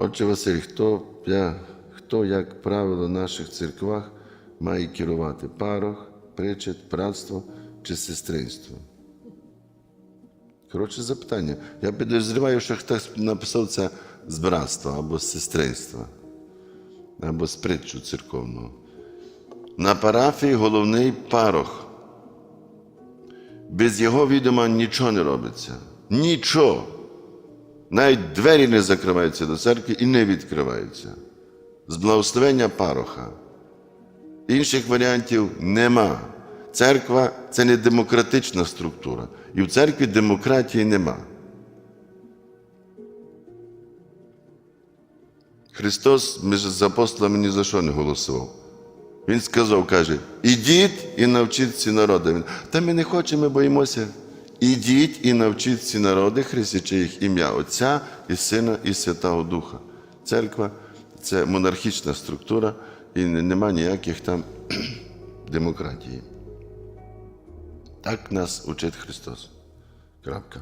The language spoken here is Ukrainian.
Отче Василь, хто, хто, як правило, в наших церквах має керувати? Парох, причет, братство чи сестринство? Коротше запитання. Я підозріваю, що хтось написав це з братства або з сестринства, або з притчу церковного. На парафії головний парох. Без його відома нічого не робиться. Нічого. Навіть двері не закриваються до церкви і не відкриваються. З благословення пароха. Інших варіантів нема. Церква це не демократична структура. І в церкві демократії нема. Христос з апостолами ні за що не голосував. Він сказав, каже, ідіть і навчіть ці народи. Та ми не хочемо, ми боїмося. Ідіть і навчіть ці народи, хрестячи їх ім'я Отця і Сина і Святого Духа. Церква це монархічна структура і нема ніяких там демократії. Так нас учить Христос. Крапка.